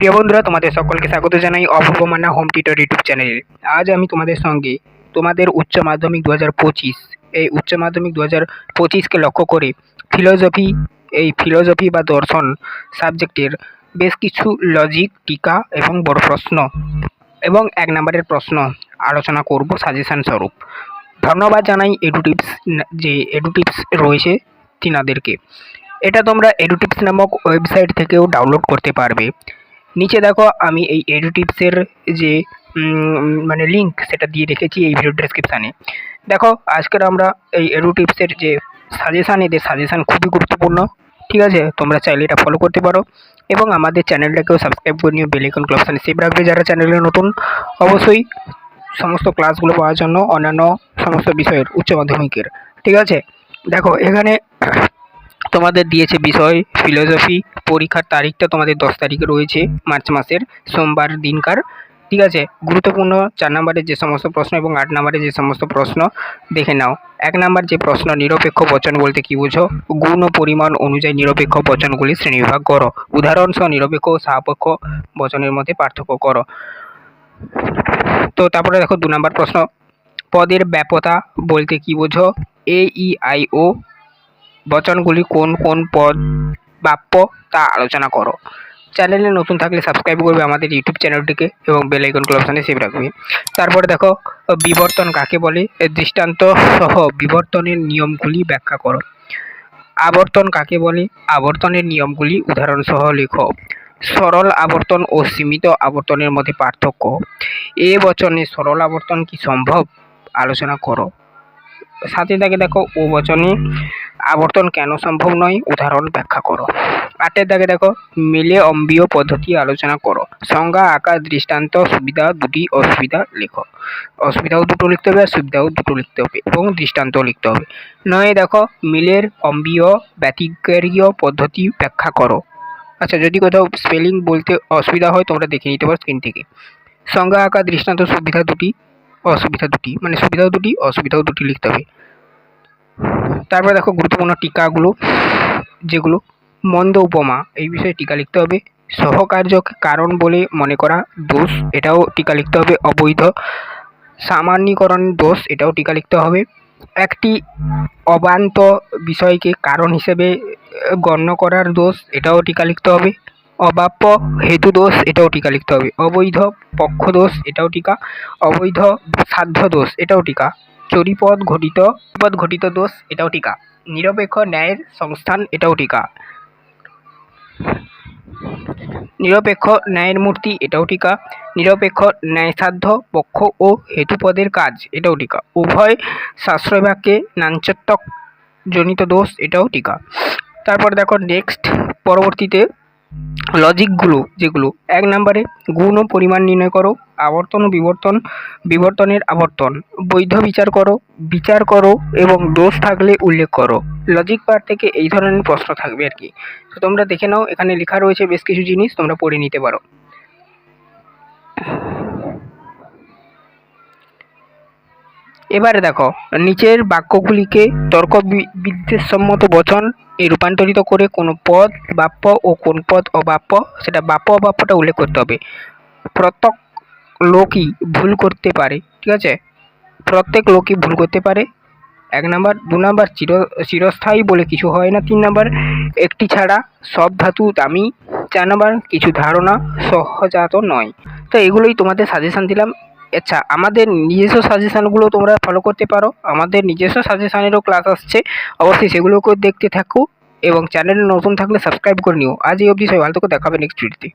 প্রিয় বন্ধুরা, তোমাদের সকলকে স্বাগত জানাই Apurba Manna home tutor YouTube চ্যানেলে। আজ আমি তোমাদের সঙ্গে তোমাদের উচ্চ মাধ্যমিক দু হাজার পঁচিশ, এই উচ্চ মাধ্যমিক দু হাজার পঁচিশকে লক্ষ্য করে ফিলোজফি এই ফিলোজফি বা দর্শন সাবজেক্টের বেশ কিছু লজিক টিকা এবং বড় প্রশ্ন এবং এক নম্বরের প্রশ্ন আলোচনা করব সাজেশন স্বরূপ। ধন্যবাদ জানাই এডুটিপস যে এডুটিপস রয়েছে তিনাদেরকে। এটা তোমরা এডুটিপস নামক ওয়েবসাইট থেকেও ডাউনলোড করতে পারবে। নিচে দেখো আমি এই এডুটিপসের যে মানে লিঙ্ক সেটা দিয়ে রেখেছি এই ভিডিও ডেসক্রিপশানে দেখো, আজকের আমরা এই এডুটিপসের যে সাজেশান এদের সাজেশান খুবই গুরুত্বপূর্ণ, ঠিক আছে? তোমরা চাইলে এটা ফলো করতে পারো। এবং আমাদের চ্যানেলটাকেও সাবস্ক্রাইব করে নিও বেলাইকন ক্লাবসানে সেভ রাখবে যারা চ্যানেলে নতুন। অবশ্যই সমস্ত ক্লাসগুলো পাওয়ার জন্য অন্যান্য সমস্ত বিষয়ের উচ্চ মাধ্যমিকের, ঠিক আছে? দেখো, এখানে তোমাদের দিয়েছে বিষয় ফিলোসফি পরীক্ষার তারিখটা তোমাদের দশ তারিখে রয়েছে, মার্চ মাসের, সোমবার দিনকার, ঠিক আছে? গুরুত্বপূর্ণ চার নম্বরের যে সমস্ত প্রশ্ন এবং আট নম্বরের যে সমস্ত প্রশ্ন, দেখে নাও। এক নম্বর যে প্রশ্ন, নিরপেক্ষ বচন বলতে কি বুঝো? গুণ পরিমাণ অনুযায়ী নিরপেক্ষ বচনগুলি শ্রেণীবিভাগ করো। উদাহরণসহ নিরপেক্ষ ও সাপেক্ষ বচনের মধ্যে পার্থক্য করো। তো তারপরে দেখো দু নম্বর প্রশ্ন, পদের ব্যাপতা বলতে কি বোঝো? এ ই আই ও বচনগুলি কোন কোন পদ বাক্য তা আলোচনা করো। চ্যানেলে নতুন থাকলে সাবস্ক্রাইব করবে আমাদের ইউটিউব চ্যানেলটিকে এবং বেল আইকন অপশানে সেভ রাখবে। তারপরে দেখো বিবর্তন কাকে বলে? দৃষ্টান্ত সহ বিবর্তনের নিয়মগুলি ব্যাখ্যা করো। আবর্তন কাকে বলে? আবর্তনের নিয়মগুলি উদাহরণ সহ লেখো। সরল আবর্তন ও সীমিত আবর্তনের মধ্যে পার্থক্য। এ বচনে সরল আবর্তন কি সম্ভব? আলোচনা করো। সাথে থাকে দেখো, ও বচনে আবর্তন কেন সম্ভব নয়? উদাহরণ ব্যাখ্যা করো। আটের দাগে দেখো, মিলে অম্বীয় পদ্ধতি আলোচনা করো। সংজ্ঞা, আকার, দৃষ্টান্ত, সুবিধা, দুটি অসুবিধা লেখো। অসুবিধাও দুটো লিখতে হবে, আর সুবিধাও দুটো লিখতে হবে, এবং দৃষ্টান্ত লিখতে হবে। নয় দেখো, মিলের অম্বীয় ব্যতিক্রিয় পদ্ধতি ব্যাখ্যা করো। আচ্ছা যদি কোথাও স্পেলিং বলতে অসুবিধা হয়, তোমরা দেখে নিতে পারো স্ক্রিন থেকে। সংজ্ঞা, আকার, দৃষ্টান্ত, সুবিধা দুটি, অসুবিধা দুটি মানে সুবিধাও দুটি, অসুবিধাও দুটি লিখতে হবে। তারপরে দেখো গুরুত্বপূর্ণ টিকাগুলো, যেগুলো মন্দ উপমা, এই বিষয়ে টিকা লিখতে হবে। সহকার্যকে কারণ বলে মনে করা দোষ, এটাও টিকা লিখতে হবে। অবৈধ সামান্যীকরণ দোষ, এটাও টিকা লিখতে হবে। একটি অবান্ত বিষয়কে কারণ হিসেবে গণ্য করার দোষ, এটাও টিকা লিখতে হবে। অবাপ্য হেতু দোষ, এটাও টিকা লিখতে হবে। অবৈধ পক্ষ দোষ, এটাও টিকা। অবৈধ সাধ্য দোষ, এটাও টিকা। চরিপদ ঘটিত পদ ঘটিত দোষ এটাও টিকা নিরপেক্ষ ন্যায়ের সংস্থান এটাও টিকা নিরপেক্ষ ন্যায়ের মূর্তি এটাও টিকা নিরপেক্ষ ন্যায়সাধ্য, পক্ষ ও হেতুপদের কাজ এটাও টিকা উভয় সাশ্রয় বাক্যে নাঞ্চত্বক জনিত দোষ এটাও টিকা তারপর দেখো নেক্সট পরবর্তীতে লজিকগুলো যেগুলো, এক নম্বরে গুণ ও পরিমাণ নির্ণয় করো, আবর্তন ও বিবর্তন, বিবর্তনের আবর্তন। বৈধ বিচার করো বিচার করো এবং দোষ থাকলে উল্লেখ করো। লজিক পার থেকে এই ধরনের প্রশ্ন থাকবে আর কি। তো তোমরা দেখে নাও, এখানে লেখা রয়েছে বেশ কিছু জিনিস, তোমরা পড়ে নিতে পারো। এবারে দেখো, নিচের বাক্যগুলিকে তর্ক বিদ্বেষসম্মত বচন এ রূপান্তরিত করে কোনো পদ, বাপ্য ও কোন পদ অবাপ্য, সেটা বাপ্য অবাপ্যটা উল্লেখ করতে হবে। প্রত্যেক লোকই ভুল করতে পারে, ঠিক আছে? প্রত্যেক লোকই ভুল করতে পারে। এক নাম্বার, দু নাম্বার, চির, চিরস্থায়ী বলে কিছু হয় না তিন নাম্বার। একটি ছাড়া সব ধাতু দামি। চার নাম্বার, কিছু ধারণা সহজাত নয়। তো এগুলোই তোমাদের সাজেশান দিলাম। আচ্ছা আমাদের নিজস্ব সাজেশানগুলো তোমরা ফলো করতে পারো। আমাদের নিজস্ব সাজেশানেরও ক্লাস আসছে। অবশ্যই সেগুলোকেও দেখতে থাকো এবং চ্যানেলে নতুন থাকলে সাবস্ক্রাইব করে নিও। আজ এই অবধি সবাই ভালো থেকে দেখাবে নেক্সট ভিডিওতে